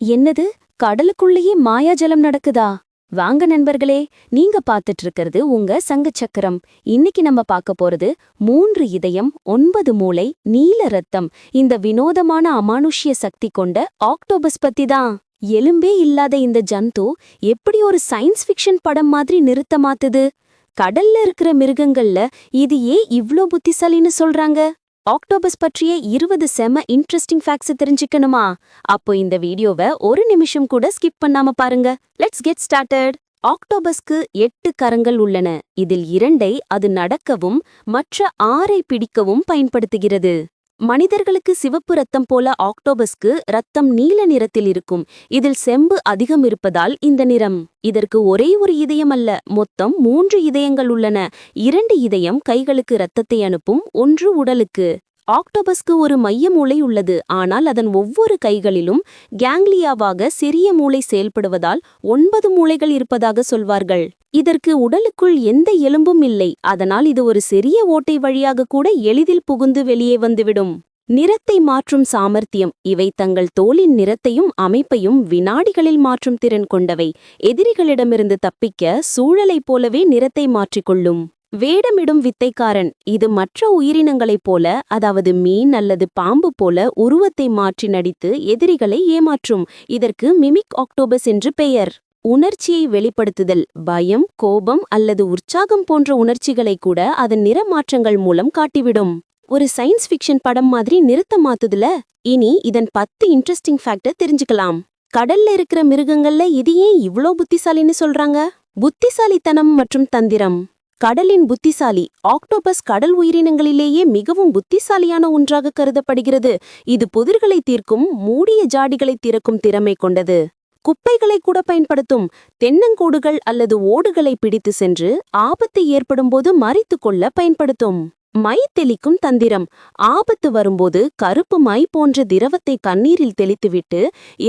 என்னது? கடலுக்குள்ளேயே மாயாஜலம் நடக்குதா? வாங்க நண்பர்களே நீங்க பாத்துட்டு இருக்கிறது உங்க சங்க சக்கரம் இன்னைக்கு நம்ம பார்க்க போறது மூன்று இதயம் ஒன்பது மூளை நீல ரத்தம் இந்த வினோதமான அமானுஷ்ய சக்தி கொண்ட ஆக்டோபஸ் பத்தி தான் எலும்பே இல்லாத இந்த ஜந்து எப்படி ஒரு சயின்ஸ் ஃபிக்ஷன் படம் மாதிரி நிறுத்தமாத்துது? கடல்ல இருக்கிற மிருகங்கள்ல இது ஏன் இவ்ளோ புத்திசாலின்னு சொல்றாங்க? ஆக்டோபஸ் பற்றிய இருபது செம இன்ட்ரெஸ்டிங் ஃபேக்ட்ஸ் தெரிஞ்சுக்கணுமா? அப்போ இந்த வீடியோவை ஒரு நிமிஷம் கூட ஸ்கிப் பண்ணாம பாருங்க. லெட்ஸ் கெட் ஸ்டார்டட் ஆக்டோபஸ்க்கு எட்டு கரங்கள் உள்ளன. இதில் இரண்டை அது நடக்கவும் மற்ற ஆறை பிடிக்கவும் பயன்படுத்துகிறது. மனிதர்களுக்கு சிவப்பு ரத்தம் போல ஆக்டோபஸ்க்கு ரத்தம் நீல நிறத்தில் இருக்கும். இதில் செம்பு அதிகம் இருப்பதால் இந்த நிறம். இதற்கு ஒரே ஒரு இதயம் அல்ல மொத்தம் மூன்று இதயங்கள் உள்ளன. இரண்டு இதயம் கைகளுக்கு இரத்தத்தை அனுப்பும் ஒன்று உடலுக்கு. ஆக்டோபஸ்க்கு ஒரு மைய மூளை உள்ளது. ஆனால் அதன் ஒவ்வொரு கைகளிலும் கேங்லியாவாக சிறிய மூளை செயல்படுவதால் ஒன்பது மூளைகள் இருப்பதாக சொல்வார்கள். இதற்கு உடலுக்குள் எந்த எலும்பும் இல்லை. அதனால் இது ஒரு சிறிய ஓட்டை வழியாக கூட எளிதில் புகுந்து வெளியே வந்துவிடும். நிறத்தை மாற்றும் சாமர்த்தியம். இவை தங்கள் தோலின் நிறத்தையும் அமைப்பையும் வினாடிகளில் மாற்றும் திறன் கொண்டவை. எதிரிகளிடமிருந்து தப்பிக்க சூழலைப் போலவே நிறத்தை மாற்றிக்கொள்ளும். வேடமிடும் வித்தைக்காரன். இது மற்ற உயிரினங்களைப் போல அதாவது மீன் அல்லது பாம்பு போல உருவத்தை மாற்றி நடித்து எதிரிகளை ஏமாற்றும். இதற்கு மிமிக் ஆக்டோபஸ் என்று பெயர். உணர்ச்சியை வெளிப்படுத்துதல். பயம் கோபம் அல்லது உற்சாகம் போன்ற உணர்ச்சிகளை கூட அதன் நிறமாற்றங்கள் மூலம் காட்டிவிடும். ஒரு சயின்ஸ் ஃபிக்ஷன் படம் மாதிரி நிறுத்த மாத்துதுல இனி இதன் பத்து இன்ட்ரெஸ்டிங் ஃபேக்டர் தெரிஞ்சுக்கலாம். கடல்ல இருக்கிற மிருகங்கள்ல இது ஏன் இவ்ளோ புத்திசாலின்னு சொல்றாங்க? புத்திசாலித்தனம் மற்றும் தந்திரம். கடலின் புத்திசாலி ஆக்டோபஸ் கடல் உயிரினங்களிலேயே மிகவும் புத்திசாலியான ஒன்றாக கருதப்படுகிறது. இது புதிர்களை தீர்க்கும் மூடிய ஜாடிகளை திறக்கும் திறமை கொண்டது. குப்பைகளை கூட பயன்படுத்தும் தென்னங்கூடுகள் அல்லது ஓடுகளை பிடித்து சென்று ஆபத்து ஏற்படும்போது மறித்து கொள்ள பயன்படுத்தும். மை தெளிக்கும் தந்திரம். ஆபத்து வரும்போது கருப்பு மை போன்ற திரவத்தை கண்ணீரில் தெளித்துவிட்டு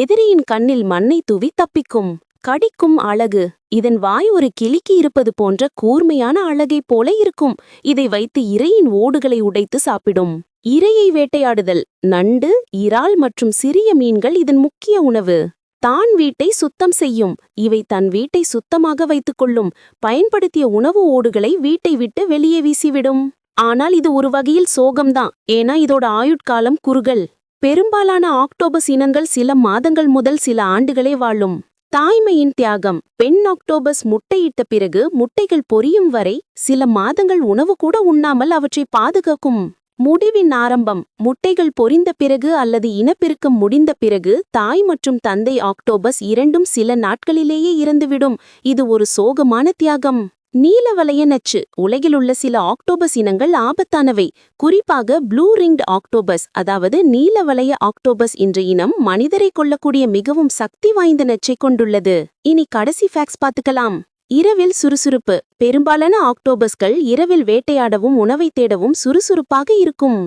எதிரியின் கண்ணில் மண்ணை தூவி தப்பிக்கும். கடிக்கும் அழகு. இதன் வாய் ஒரு கிளிக்கு இருப்பது போன்ற கூர்மையான அழகைப் போல இருக்கும். இதை வைத்து இரையின் ஓடுகளை உடைத்து சாப்பிடும். இரையை வேட்டையாடுதல். நண்டு இறால் மற்றும் சிறிய மீன்கள் இதன் முக்கிய உணவு. தான் வீட்டை சுத்தம் செய்யும். இவை தன் வீட்டை சுத்தமாக வைத்துக் கொள்ளும். பயன்படுத்திய உணவு ஓடுகளை வீட்டை விட்டு வெளியே வீசிவிடும். ஆனால் இது ஒரு வகையில் சோகம்தான். ஏன்னா இதோட ஆயுட்காலம் குறுகல். பெரும்பாலான ஆக்டோபஸ் இனங்கள் சில மாதங்கள் முதல் சில ஆண்டுகளே வாழும். தாய்மையின் தியாகம். பெண் ஆக்டோபஸ் முட்டையிட்ட பிறகு முட்டைகள் பொரியும் வரை சில மாதங்கள் உணவு கூட உண்ணாமல் அவற்றை பாதுகாக்கும். முடிவின் ஆரம்பம். முட்டைகள் பொரிந்த பிறகு அல்லது இனப்பெருக்கம் முடிந்த பிறகு தாய் மற்றும் தந்தை ஆக்டோபஸ் இரண்டும் சில நாட்களிலேயே இறந்துவிடும். இது ஒரு சோகமான தியாகம். நீலவலய நச்சு உலகிலுள்ள சில ஆக்டோபஸ் இனங்கள் ஆபத்தானவை. குறிப்பாக ப்ளூ ரிங்ட் ஆக்டோபஸ் அதாவது நீலவலய ஆக்டோபஸ் என்ற இனம் மனிதரை கொள்ளக்கூடிய மிகவும் சக்தி வாய்ந்த நச்சை கொண்டுள்ளது. இனி கடைசி ஃபேக்ஸ் பார்த்துக்கலாம். இரவில் சுறுசுறுப்பு. பெரும்பாலான ஆக்டோபஸ்கள் இரவில் வேட்டையாடவும் உணவை தேடவும் சுறுசுறுப்பாக இருக்கும்.